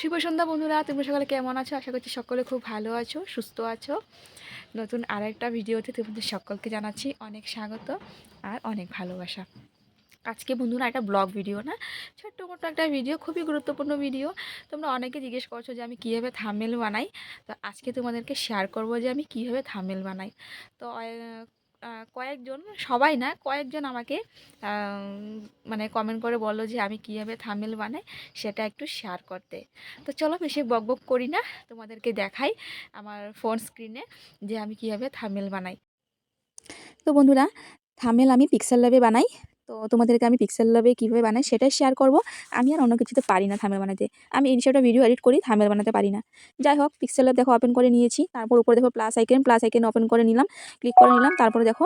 শুভ সন্ধ্যা বন্ধুরা, তোমরা সকালে কেমন আছো? আশা করছি সকলে খুব ভালো আছো, সুস্থ আছো। নতুন আরেকটা ভিডিওতে তোমাদের সকলকে জানাচ্ছি অনেক স্বাগত আর অনেক ভালোবাসা। আজকে বন্ধুরা একটা ব্লগ ভিডিও না ছোট্ট মোটো একটা ভিডিও, খুবই গুরুত্বপূর্ণ ভিডিও। তোমরা অনেকে জিজ্ঞেস করছ যে আমি কীভাবে থামেল বানাই? তো আজকে তোমাদেরকে শেয়ার করব যে আমি কীভাবে থামেল বানাই। তো কয়েকজন, সবাই না, কয়েকজন আমাকে মানে কমেন্ট করে বলল যে, আমি কীভাবে থামেল বানাই সেটা একটু শেয়ার করতে। তো চলো বেশি বক বক করি না, তোমাদেরকে দেখাই আমার ফোন স্ক্রিনে যে আমি কীভাবে থামেল বানাই। তো বন্ধুরা থামেল আমি পিক্সেল ল্যাবে বানাই। তো তোমাদেরকে আমি পিক্সেল ল্যাবে কীভাবে বানাই সেটাই শেয়ার করব। আমি আর অন্য কিছুতে পারি না থামেল বানাতে। আমি ইনস্টাটা ভিডিও এডিট করি থামেল বানাতে পারি না। যাই হোক পিক্সেল ল্যাব দেখো ওপেন করে নিয়েছি। তারপর উপরে দেখো plus icon plus icon open করে নিলাম ক্লিক করে নিলাম। তারপরে দেখো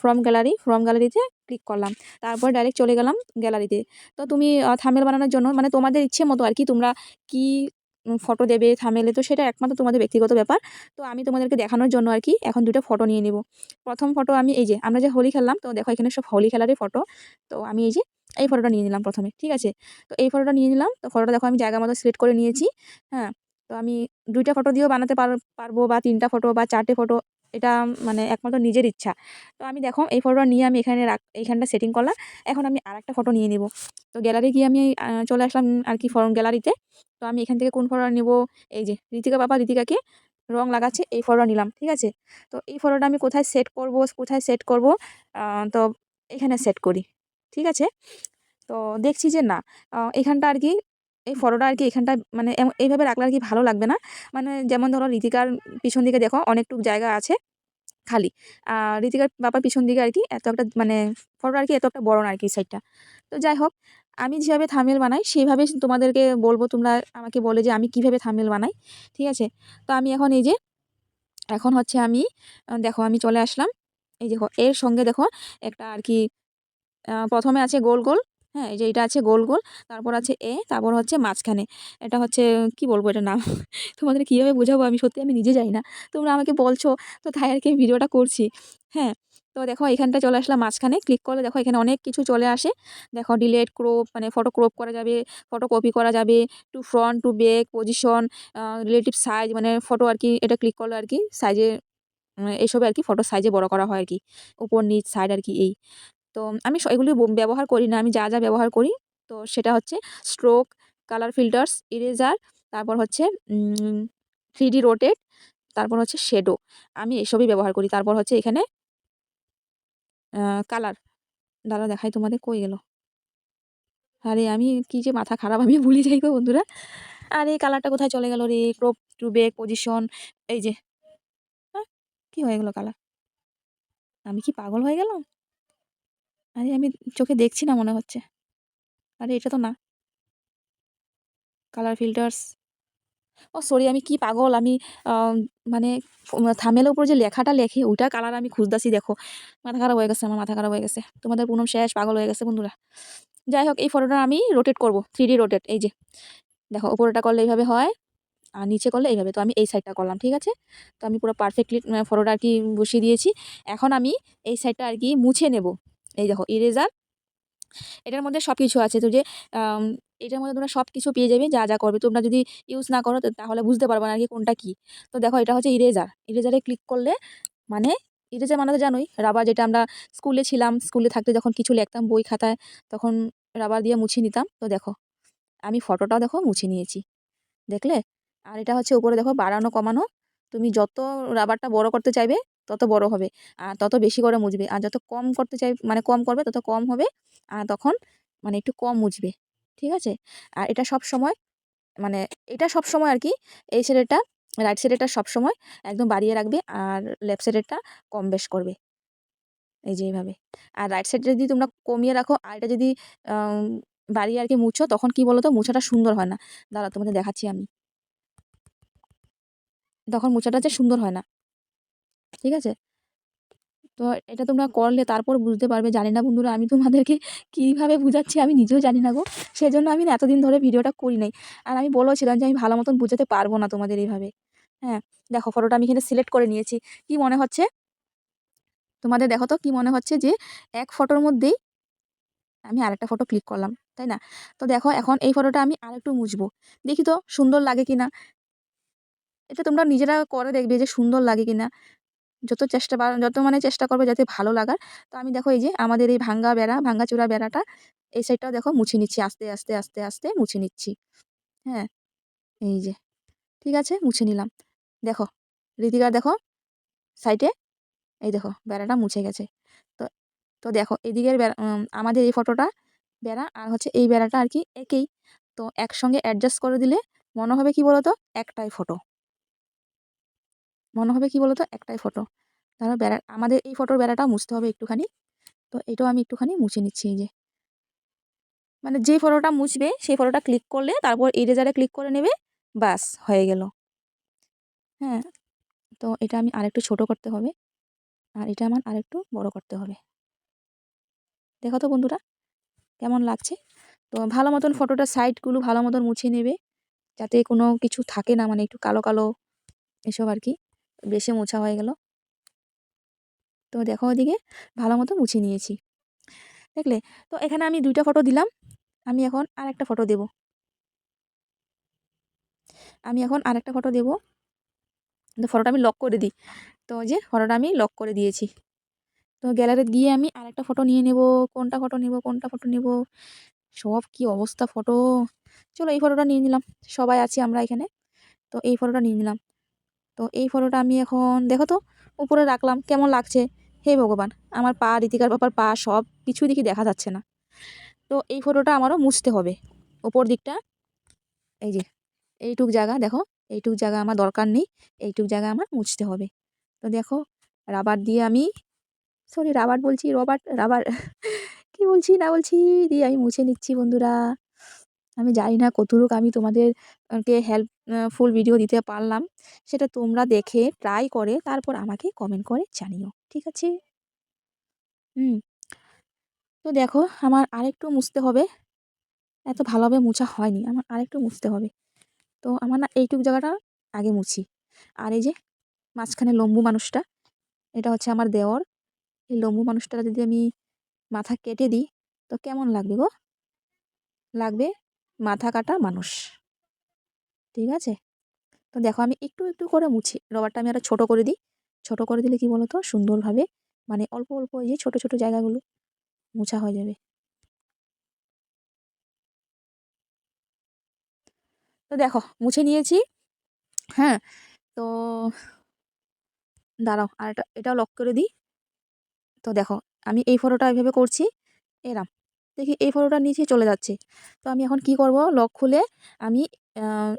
ফ্রম গ্যালারি ফ্রম গ্যালারিতে ক্লিক করলাম। তারপর ডাইরেক্ট চলে গেলাম গ্যালারিতে তো। তুমি থামেল বানানোর জন্য মানে তোমাদের ইচ্ছে মতো আর কি, তোমরা কি ফটো দেবে থামেলে তো সেটা একমাত্র তোমাদের ব্যক্তিগত ব্যাপার। তো আমি তোমাদেরকে দেখানোর জন্য আর কি এখন দুটো ফটো নিয়ে নেব। প্রথম ফটো আমি এই যে, আমরা যে হোলি খেললাম, তো দেখো এখানে সব হোলি খেলারই ফটো তো আমি এই যে, এই ফটোটা নিয়ে নিলাম প্রথমে, ঠিক আছে? তো এই ফটোটা নিয়ে নিলাম, তো ফটোটা দেখো আমি জায়গা মতো সিলেক্ট করে নিয়েছি হ্যাঁ? তো আমি দুইটা ফটো দিয়েও বানাতে পার, পারব বা তিনটা ফটো বা চারটে ফটো এটা মানে একমাত্র নিজের ইচ্ছা। তো আমি দেখো এই ফটোটা নিয়ে আমি এখানে রাখ, এইখানটা সেটিং করলাম। এখন আমি আর একটা ফটো নিয়ে নিব। তো গ্যালারি গিয়ে আমি চলে আসলাম আর কি ফরম গ্যালারিতে তো। আমি এখান থেকে কোন ফটোটা নেব? এই যে ঋতিকা বাবা ঋতিকাকে রং লাগাচ্ছে, এই ফটোটা নিলাম, ঠিক আছে? তো এই ফটোটা আমি কোথায় সেট করব? কোথায় সেট করব? তো এখানে সেট করি, ঠিক আছে? তো দেখছি যে না এখানটা আর কি এই ফটোটা আর কি এখানটা মানে এইভাবে রাখলে আর কি ভালো লাগবে না। মানে যেমন ধরো ঋতিকার পিছন দিকে দেখো অনেকটুকু জায়গা আছে খালি। আর ঋতিকার বাবার পিছন দিকে আর কি এত একটা মানে ফটোটা আর কি এত একটা বড় না আর কি সাইডটা তো যাই হোক, আমি যেভাবে থামেল বানাই সেইভাবে তোমাদেরকে বলব, তোমরা আমাকে বলে যে আমি কীভাবে থামেল বানাই, ঠিক আছে? তো আমি এখন এই যে, এখন হচ্ছে আমি দেখো আমি চলে আসলাম। এই দেখো, এর সঙ্গে দেখো একটা আর কি প্রথমে আছে গোল গোল হ্যাঁ এই যে এটা আছে গোল গোল। তারপর আছে এ, তারপর হচ্ছে মাঝখানে। এটা হচ্ছে, কি বলব এটা নাম? তোমাদের কীভাবে বোঝাবো? আমি সত্যি আমি নিজে যাই না। তোমরা আমাকে বলছো, তো তাই আর কি আমি ভিডিওটা করছি। হ্যাঁ তো দেখো এখানটা চলে আসলাম মাঝখানে। ক্লিক করলে দেখো এখানে অনেক কিছু চলে আসে। দেখো ডিলেট, ক্রপ মানে ফটো ক্রপ করা যাবে ফটো কপি করা যাবে, to front, to back, position relative size মানে ফটো আর কি, এটা ক্লিক করলে আর কি সাইজে এইসবে আর কি ফটো সাইজে বড় করা হয় আর কি। উপর, নিচ, সাইড আর কি এই। তো আমি এগুলি ব্যবহার করি না আমি যা, যা ব্যবহার করি তো সেটা হচ্ছে স্ট্রোক, কালার ফিল্টার্স, ইরেজার তারপর হচ্ছে থ্রি 3D রোটেট তারপর হচ্ছে শেডো আমি এসবই ব্যবহার করি। তারপর হচ্ছে এখানে কালার দাঁড়াও দেখাই তোমাদের কই গেল? আরে আমি কি যে মাথা খারাপ আমি ভুলে যাই গো বন্ধুরা। আরে কালারটা কোথায় চলে গেল রে? ক্রপ টু ব্যাক পজিশন এই যে। হ্যাঁ, কি হয়ে গেল কালার? আমি কি পাগল হয়ে গেলাম? আরে, আমি চোখে দেখছি না মনে হচ্ছে। আরে, এটা তো না। কালার ফিল্টার্স ও সরি আমি কি পাগল আমি মানে থামেলের উপর যে লেখাটা লেখে ওইটার কালার আমি খুঁজতাছি, দেখো। মাথা খারাপ হয়ে গেছে, আমার মাথা খারাপ হয়ে গেছে। তোমাদের পুনম শেষ পাগল হয়ে গেছে, বন্ধুরা। যাই হোক, এই ফটোটা আমি রোটেট করব 3D রোটেট এই যে। দেখো উপরেরটা করলে এইভাবে হয়, আর নিচে করলে এইভাবে। তো আমি এই সাইডটা করলাম, ঠিক আছে? তো আমি পুরো পারফেক্টলি ফটোটা আর কি বসিয়ে দিয়েছি। এখন আমি এই সাইডটা আর কি মুছে নেব। এই দেখো ইরেজার এটার মধ্যে সব কিছু আছে তো যে এটার মধ্যে তোমরা সব কিছু পেয়ে যাবে যা, যা করবে। তোমরা যদি ইউজ না করো তাহলে বুঝতে পারবে না আর কি কোনটা কি। তো দেখো এটা হচ্ছে ইরেজার। ইরেজারে ক্লিক করলে মানে ইরেজার মানে তো জানোই রাবার যেটা আমরা স্কুলে ছিলাম, স্কুলে থাকতে যখন কিছু লিখতাম বই খাতায় তখন রাবার দিয়ে মুছে নিতাম। তো দেখো আমি ফটোটাও দেখো মুছে নিয়েছি। দেখলে? আর এটা হচ্ছে উপরে দেখো বাড়ানো কমানো। তুমি যত রাবারটা বড় করতে চাইবে তত বড় হবে। আর তত বেশি করে মুছবে। আর যত কম করতে চাই মানে কম করবে, তত কম হবে। আর তখন মানে একটু কম মুছবে। ঠিক আছে? আর এটা সব সময় মানে এটা সব সময় আর কি, এই সাইডেরটা রাইট সাইডেরটা সবসময় একদম বাড়িয়ে রাখবে আর লেফট সাইডেরটা কম বেশ করবে। এই যে এইভাবে আর রাইট সাইডটা যদি তোমরা কমিয়ে রাখো, আর এটা যদি বাড়িয়ে আর কি মুছো, তখন কি বলো তো মোছাটা সুন্দর হয় না। দাঁড়া তোমাদের দেখাচ্ছি আমি। তখন মোছাটা যে সুন্দর হয় না। ঠিক আছে? তো এটা তোমরা করলে তারপর বুঝতে পারবে। জানি না বন্ধুরা আমি তোমাদেরকে কীভাবে বুঝাচ্ছি আমি নিজেও জানি না গো। সেজন্য আমি এতদিন ধরে ভিডিওটা করি নাই। আর আমি বলেওছিলাম যে আমি ভালো মতন বুঝাতে পারব না তোমাদের এইভাবে। হ্যাঁ, দেখো ফটোটা আমি এখানে সিলেক্ট করে নিয়েছি। কি মনে হচ্ছে? তোমাদের দেখো তো কি মনে হচ্ছে যে এক ফটোর মধ্যেই আমি আরেকটা ফটো ক্লিক করলাম। তাই না তো দেখো এখন এই ফটোটা আমি আরেকটু মুছবো দেখি তো সুন্দর লাগে কি না এটা তোমরা নিজেরা করে দেখবে যে সুন্দর লাগে কি না যত চেষ্টা যত মানে চেষ্টা করবে যাতে ভালো লাগার। তো আমি দেখো এই যে আমাদের এই ভাঙ্গা বেড়া, ভাঙ্গা চূড়া বেড়াটা, এই সাইডটাও দেখো মুছে নিচ্ছি, আস্তে আস্তে আস্তে আস্তে মুছে নিচ্ছি। হ্যাঁ এই যে, ঠিক আছে, মুছে নিলাম। দেখো, রীতিকার দেখো, সাইডে এই দেখো বেড়াটা মুছে গেছে। তো তো দেখো এদিকের বেড়া আমাদের এই ফটোটা বেড়া আর হচ্ছে এই বেড়াটা আর কি একই। তো একসঙ্গে অ্যাডজাস্ট করে দিলে মনে হবে কি বলতো? একটাই ফটো মনে হবে কি বলতো? একটাই ফটো। ধরো বেড়া, আমাদের এই ফটোর বেড়াটা মুছতে হবে একটুখানি। তো এটাও আমি একটুখানি মুছে নিচ্ছি এই যে। মানে যে ফটোটা মুছবে, সেই ফটোটা ক্লিক করলে তারপর ইরেজারে ক্লিক করে নেবে, বাস, হয়ে গেল। হ্যাঁ তো এটা আমি আরেকটু ছোট করতে হবে। আর এটা আমার আরেকটু বড় করতে হবে। দেখো তো বন্ধুরা, কেমন লাগছে? তো ভালো মতন ফটোটা সাইডগুলো ভালো মতন মুছে নেবে, যাতে কোনো কিছু থাকে না মানে একটু কালো কালো এসব আর কি। বেশি মোছা হয়ে গেল। তো দেখো ওদিকে ভালো মতো মুছে নিয়েছি। দেখলে? তো এখানে আমি দুইটা ফটো দিলাম। আমি এখন আর একটা ফটো দেব। আমি এখন আর একটা ফটো দেব। তো ফটোটা আমি লক করে দিই। তো যে ফটোটা আমি লক করে দিয়েছি। তো গ্যালারিতে গিয়ে আমি আর একটা ফটো নিয়ে নেব। কোনটা ফটো নেব, কোনটা ফটো নেব? সব কি অবস্থা ফটো চলো এই ফটোটা নিয়ে নিলাম। সবাই আছি আমরা এখানে। তো এই ফটোটা নিয়ে নিলাম। তো এই ফটোটা আমি এখন, দেখো তো, উপরে রাখলাম, কেমন লাগছে? হে ভগবান, আমার পা রীতিকার বাবার পা, সব কিছু দেখি দেখা যাচ্ছে না। তো এই ফটোটা আমারও মুছতে হবে। ওপর দিকটা, এই যে, এইটুক জায়গা, দেখো, এইটুক জায়গা আমার দরকার নেই, এইটুক জায়গা আমার মুছতে হবে। তো দেখো, রাবার দিয়ে আমি সরি রাবার বলছি, রবার, রাবার, কি বলছি, না বলছি, দিয়ে আমি মুছে নিচ্ছি বন্ধুরা। আমি জানি না কতটুক আমি তোমাদেরকে হেল্প ফুল ভিডিও দিতে পারলাম। সেটা তোমরা দেখে ট্রাই করে তারপর আমাকে কমেন্ট করে জানিও, ঠিক আছে? হুম। তো দেখো, আমার আরেকটু মুছতে হবে। এত ভালোভাবে মুছা হয়নি, আমার আরেকটু মুছতে হবে। তো আমার না এইটুক জায়গাটা আগে মুছি। আর এই যে মাঝখানে লম্বু মানুষটা, এটা হচ্ছে আমার দেওর। এই লম্বু মানুষটা যদি আমি মাথা কেটে দিই, তো কেমন লাগবে গো? লাগবে মাথা কাটা মানুষ। ঠিক আছে? তো দেখো আমি একটু একটু করে মুছি। রবারটা আমি আরও ছোটো করে দিই। ছোটো করে দিলে কি বলো তো সুন্দরভাবে মানে অল্প অল্প যে ছোটো ছোটো জায়গাগুলো মোছা হয়ে যাবে। তো দেখো, মুছে নিয়েছি। হ্যাঁ তো দাঁড়াও, আর এটা, এটাও লক করে দিই। তো দেখো, আমি এই ফটোটা এইভাবে করছি। এরাম, দেখি এই ফটোটা নিচে চলে যাচ্ছে। তো আমি এখন কি করব? লক খুলে আমি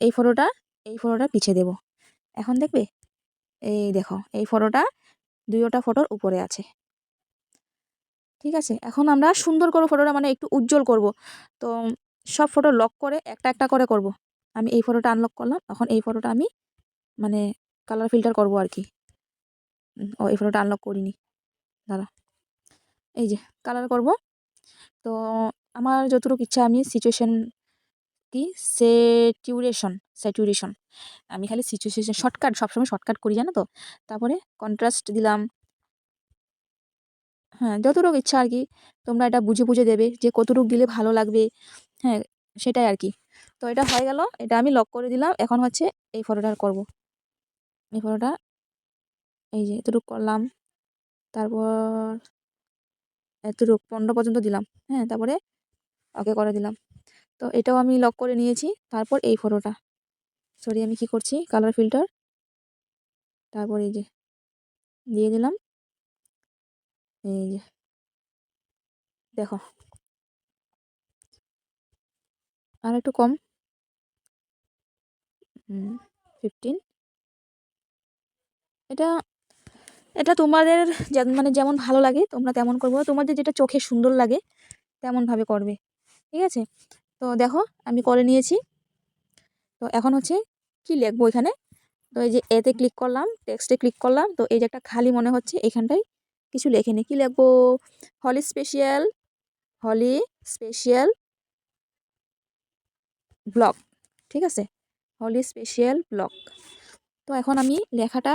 এই ফটোটা এই ফটোটা পিছিয়ে দেব। এখন দেখবে? এই দেখো, এই ফটোটা দুইটা ফটোর উপরে আছে। ঠিক আছে? এখন আমরা সুন্দর করে ফটোটা মানে একটু উজ্জ্বল করব। তো সব ফটো লক করে একটা একটা করে করব। আমি এই ফটোটা আনলক করলাম, এখন এই ফটোটা আমি মানে কালার ফিল্টার করব আর কি। ও, এই ফটোটা আনলক করিনি। দাঁড়া এই যে কালার করব। তো আমার যতটুকু ইচ্ছা আমি সিচুয়েশন কি? সেটিউরেশন স্যাচুরেশন আমি খালি সিচুয়েশন শর্টকাট সবসময় শর্টকাট করি, জানো তো? তারপরে কন্ট্রাস্ট দিলাম। হ্যাঁ যতটুকু ইচ্ছা আর কি। তোমরা এটা বুঝে বুঝে দেবে যে কতটুকু দিলে ভালো লাগবে। হ্যাঁ সেটাই আর কি। তো এটা হয়ে গেল। এটা আমি লক করে দিলাম। এখন হচ্ছে এই ফটোটা করব। এই ফটোটা এই যে এতটুকু করলাম। তারপর এতটুকু, পনেরো পর্যন্ত দিলাম। হ্যাঁ তারপরে ওকে করে দিলাম। তো এটাও আমি লক করে নিয়েছি। তারপর এই ফটোটা সরি আমি কি করছি? কালার ফিল্টার তারপর এই যে, দিয়ে দিলাম। এই যে, দেখো। আর একটু কম। ফিফটিন এটা এটা তোমাদের মানে যেমন ভালো লাগে, তোমরা তেমন করব। তোমাদের যেটা চোখে সুন্দর লাগে, তেমনভাবে করবে। ঠিক আছে? তো দেখো, আমি করে নিয়েছি। তো এখন হচ্ছে কি লিখব এখানে? তো এই যে এতে ক্লিক করলাম টেক্সটে ক্লিক করলাম, তো এই যে একটা খালি মনে হচ্ছে, এখানটায় কিছু লেখে নি। কী লিখব? Holi special Holi special block ঠিক আছে? হলি স্পেশিয়াল ব্লক তো এখন আমি লেখাটা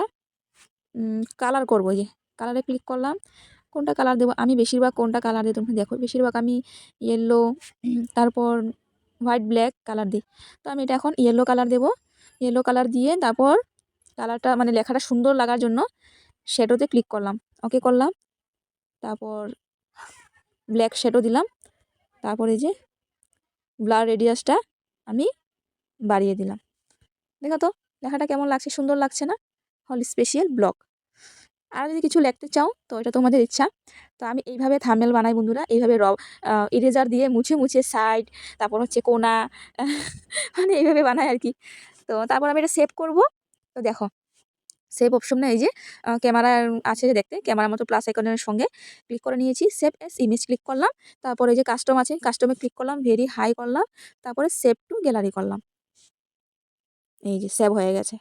কালার করব যে। কালারে ক্লিক করলাম। কোনটা কালার দেবো? আমি বেশিরভাগ কোনটা কালার দিই তোমরা দেখো, বেশিরভাগ আমি ইয়েলো তারপর হোয়াইট ব্ল্যাক কালার দিই। তো আমি এটা এখন ইয়েলো কালার দেবো। ইয়েলো কালার দিয়ে তারপর কালারটা মানে লেখাটা সুন্দর লাগার জন্য শ্যাডোতে ক্লিক করলাম। ওকে করলাম। তারপর ব্ল্যাক শ্যাডো দিলাম। তারপর যে ব্লার রেডিয়াসটা আমি বাড়িয়ে দিলাম। দেখো তো, লেখাটা কেমন লাগছে? সুন্দর লাগছে না? হল স্পেশাল ব্লক আর যদি কিছু লিখতে চাও, তো এটা তোমাদের ইচ্ছা। তো আমি এইভাবে থামেল বানাই বন্ধুরা। এইভাবে র ইরেজার দিয়ে মুছে মুছে সাইড তারপর হচ্ছে কোনা মানে এইভাবে বানাই আর কি। তো তারপর আমি এটা সেভ করব। তো দেখো সেভ অপশন না, এই যে ক্যামেরা আছে যে দেখতে ক্যামেরার মতো প্লাস আইকনের সঙ্গে ক্লিক করে নিয়েছি। সেভ এস ইমেজ ক্লিক করলাম। তারপরে যে কাস্টম আছে কাস্টমে ক্লিক করলাম ভেরি হাই করলাম। তারপরে সেভ টু গ্যালারি করলাম। এই যে সেভ হয়ে গেছে।